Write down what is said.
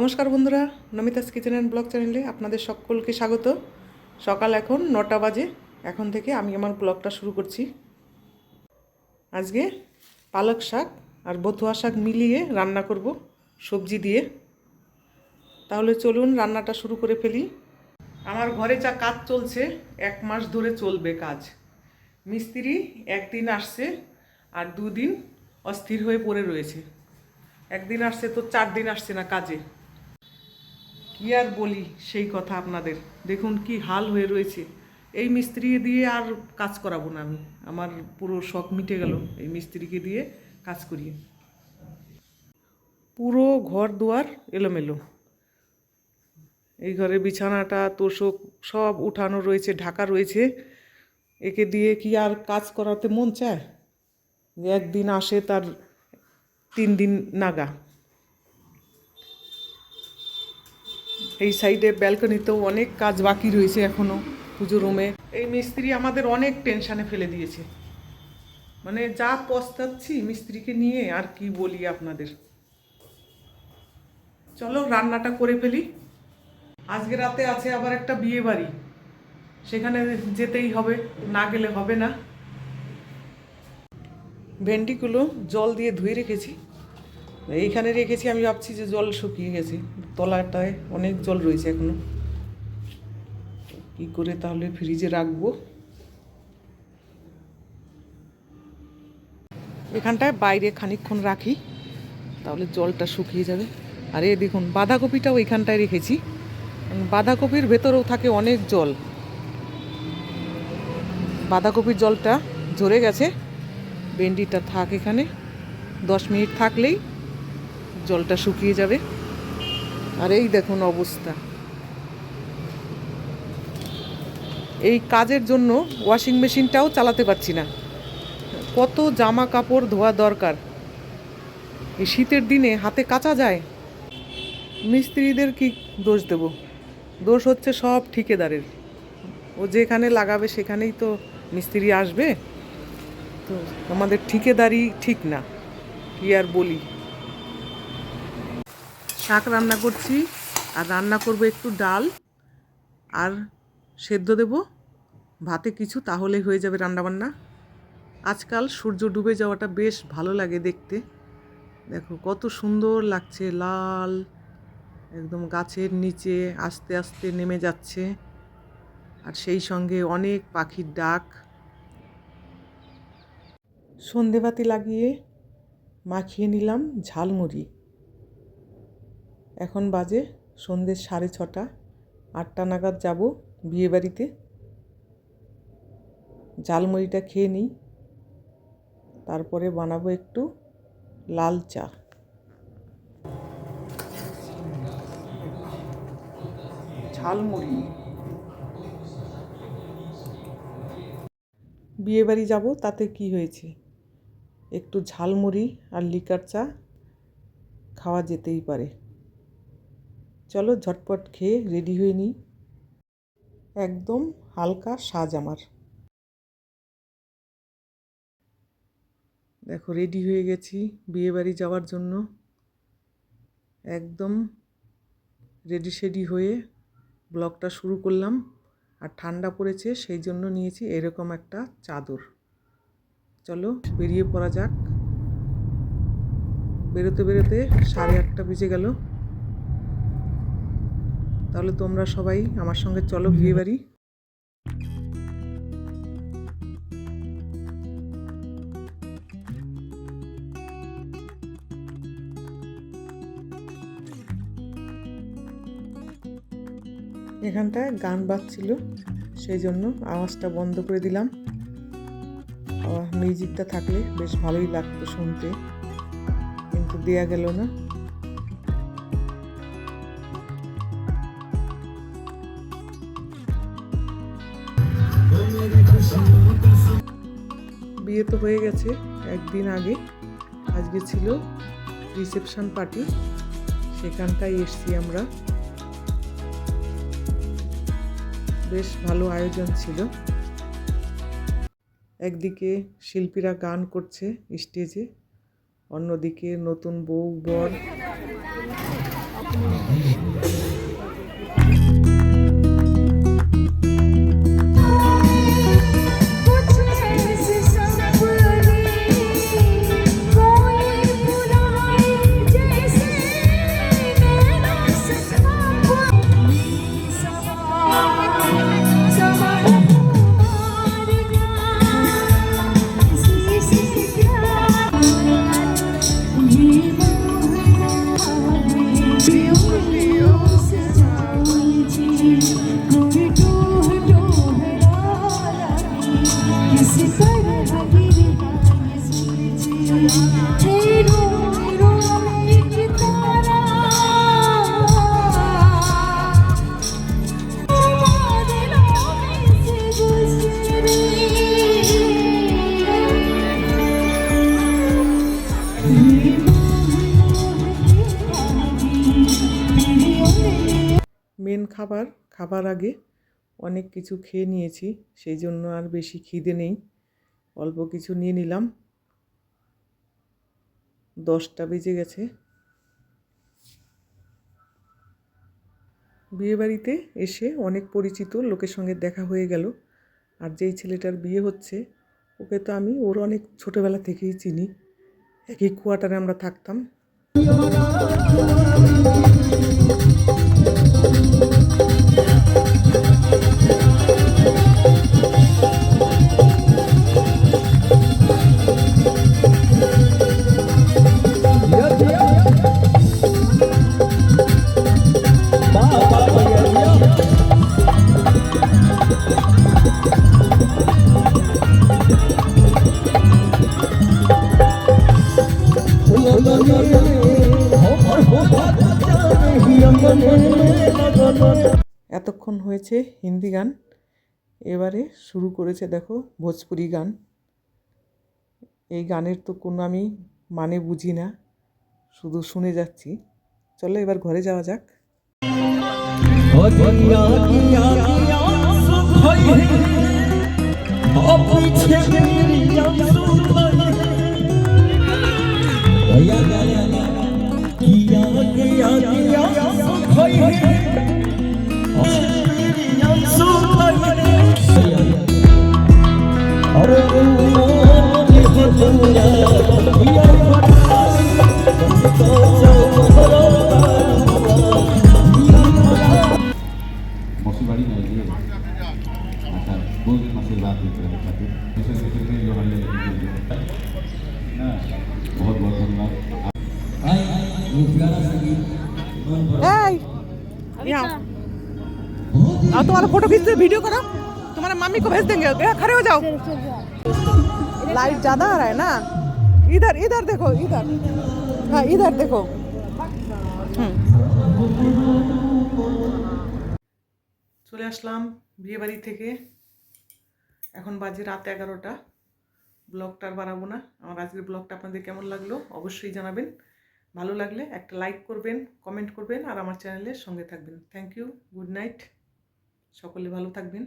নমস্কার বন্ধুরা, নমিতাস kitchen and blog চ্যানেলে আপনাদের সকলকে স্বাগত। সকাল এখন নটা বাজে, এখন থেকে আমি আমার ব্লগটা শুরু করছি। আজকে পালক শাক আর বথুয়া শাক মিলিয়ে রান্না করব সবজি দিয়ে। তাহলে চলুন রান্নাটা শুরু করে ফেলি। আমার ঘরে যা কাজ চলছে, এক মাস ধরে চলবে কাজ। মিস্ত্রি একদিন আসছে আর দুদিন অস্থির হয়ে পড়ে রয়েছে। একদিন আসছে তো চার দিন আসছে না কাজে। কি আর বলি সেই কথা আপনাদের? দেখুন কি হাল হয়ে রয়েছে। এই মিস্ত্রি দিয়ে আর কাজ করাবো না আমি। আমার পুরো শখ মিটে গেল এই মিস্ত্রিকে দিয়ে কাজ করিয়ে। পুরো ঘর দুয়ার এলোমেলো। এই ঘরে বিছানাটা, তোষক সব উঠানো রয়েছে, ঢাকা রয়েছে। একে দিয়ে কি আর কাজ করাতে মন চায়? একদিন আসে তার তিন দিন নাগা। এই সাইডে ব্যালকনিতেও অনেক কাজ বাকি রয়েছে এখনও পুজো রুমে। এই মিস্ত্রি আমাদের অনেক টেনশানে ফেলে দিয়েছে। মানে যা পস্তাচ্ছি মিস্ত্রিকে নিয়ে আর কি বলি আপনাদের। চলো রান্নাটা করে ফেলি। আজকে রাতে আছে আবার একটা বিয়ে বাড়ি। সেখানে যেতেই হবে, না গেলে হবে না। ভেন্ডিগুলো জল দিয়ে ধুয়ে রেখেছি। এইখানে রেখেছি, আমি ভাবছি যে জল শুকিয়ে গেছে। তলাটায় অনেক জল রয়েছে এখনও। কি করে তাহলে ফ্রিজে রাখব? এখানটায় বাইরে খানিকক্ষণ রাখি, তাহলে জলটা শুকিয়ে যাবে। আর এই দেখুন, বাঁধাকপিটাও এখানটায় রেখেছি। বাঁধাকপির ভেতরেও থাকে অনেক জল। বাঁধাকপির জলটা ঝরে গেছে। ভেন্ডিটা থাক এখানে। দশ মিনিট থাকলেই জলটা শুকিয়ে যাবে। আর এই দেখুন অবস্থা। এই কাজের জন্য ওয়াশিং মেশিনটাও চালাতে পারছি না। কত জামা কাপড় ধোয়া দরকার। এই শীতের দিনে হাতে কাচা যায়। মিস্ত্রিদের কি দোষ দেব? দোষ হচ্ছে সব ঠিকাদারের। ও যেখানে লাগাবে সেখানেই তো মিস্ত্রি আসবে। তো আমাদের ঠিকাদারি ঠিক না। কি আর বলি? শাক রান্না করছি, আর রান্না করব একটু ডাল, আর সেদ্ধ দেব ভাতে কিছু তাহলে হয়ে যাবে রান্নাবান্না। আজকাল সূর্য ডুবে যাওয়াটা বেশ ভালো লাগে দেখতে। দেখো কত সুন্দর লাগছে, লাল, একদম গাছের নিচে আস্তে আস্তে নেমে যাচ্ছে। আর সেই সঙ্গে অনেক পাখির ডাক। সন্ধেবাতি লাগিয়ে মাখিয়ে নিলাম ঝালমুড়ি। এখন বাজে সন্ধ্যে সাড়ে ছটা আটটা নাগাদ যাব বিয়েবাড়িতে। ঝালমুড়িটা খেয়ে নিই তারপরে বানাবো একটু লাল চা। ঝালমুড়ি। বিয়েবাড়ি যাব তাতে কি হয়েছে? একটু ঝালমুড়ি আর লিকার চা খাওয়া যেতেই পারে। চলো ঝটপট খেয়ে রেডি হয়ে নিই। একদম হালকা সাজ আমার। দেখো, রেডি হয়ে গেছি বিয়েবাড়ি যাওয়ার জন্য। একদম রেডি সেডি হয়ে ব্লগটা শুরু করলাম। আর ঠান্ডা পড়েছে, সেই জন্য নিয়েছি এরকম একটা চাদর। চলো, বেরিয়ে পড়া যাক। বেরোতে বেরোতে সাড়ে আটটা বেজে গেল। তাহলে তোমরা সবাই আমার সঙ্গে চলো বিয়ে বাড়ি। এখানটায় গান বাজছিল সেই জন্য আওয়াজটা বন্ধ করে দিলাম। মিউজিকটা থাকলে বেশ ভালোই লাগতো শুনতে কিন্তু দেয়া গেল না। বিয়ে তো হয়ে গেছে একদিন আগে। আজকে ছিল রিসেপশন পার্টি, সেখানটায় এসছি আমরা। বেশ ভালো আয়োজন ছিল। একদিকে শিল্পীরা গান করছে স্টেজে, অন্যদিকে নতুন বউ, বর। খাবার খাবার আগে অনেক কিছু খেয়ে নিয়েছি, সেই জন্য আর বেশি খিদে নেই। অল্প কিছু নিয়ে নিলাম। দশটা বেজে গেছে। বিয়েবাড়িতে এসে অনেক পরিচিত লোকের সঙ্গে দেখা হয়ে গেল। আর যেই ছেলেটার বিয়ে হচ্ছে, ওকে তো আমি ওর অনেক ছোটোবেলা থেকেই চিনি। একই কোয়ার্টারে আমরা থাকতাম। এতক্ষণ হয়েছে হিন্দি গান এবারে শুরু করেছে দেখো ভোজপুরি গান এই গানের তো কোনো আমি মানে বুঝি না শুধু শুনে যাচ্ছি চলো এবার ঘরে যাওয়া যাক Yeah, yeah, yeah. बहुत आशीर्वाद देते हैं खातिर किसी न किसी जो हमारे ना बहुत बहुत धन्यवाद आई वो प्यारा संगीत मन भर এই यहाँ आओ तुम्हारा फोटो खींचते वीडियो करो तुम्हारे मम्मी को भेज देंगे यहाँ खड़े हो जाओ लाइट ज्यादा आ रहा है ना इधर इधर देखो इधर हाँ इधर देखो চলে আসলাম বিয়ে বাড়ি থেকে এখন বাজে রাত এগারোটা। ব্লগটা আর বাড়াবো না। আমার আজকের ব্লগটা আপনাদের কেমন লাগল অবশ্যই জানাবেন। ভালো লাগলে একটা লাইক করবেন, কমেন্ট করবেন আর আমার চ্যানেলের সঙ্গে থাকবেন। থ্যাংক ইউ গুড নাইট সকলে ভালো থাকবেন।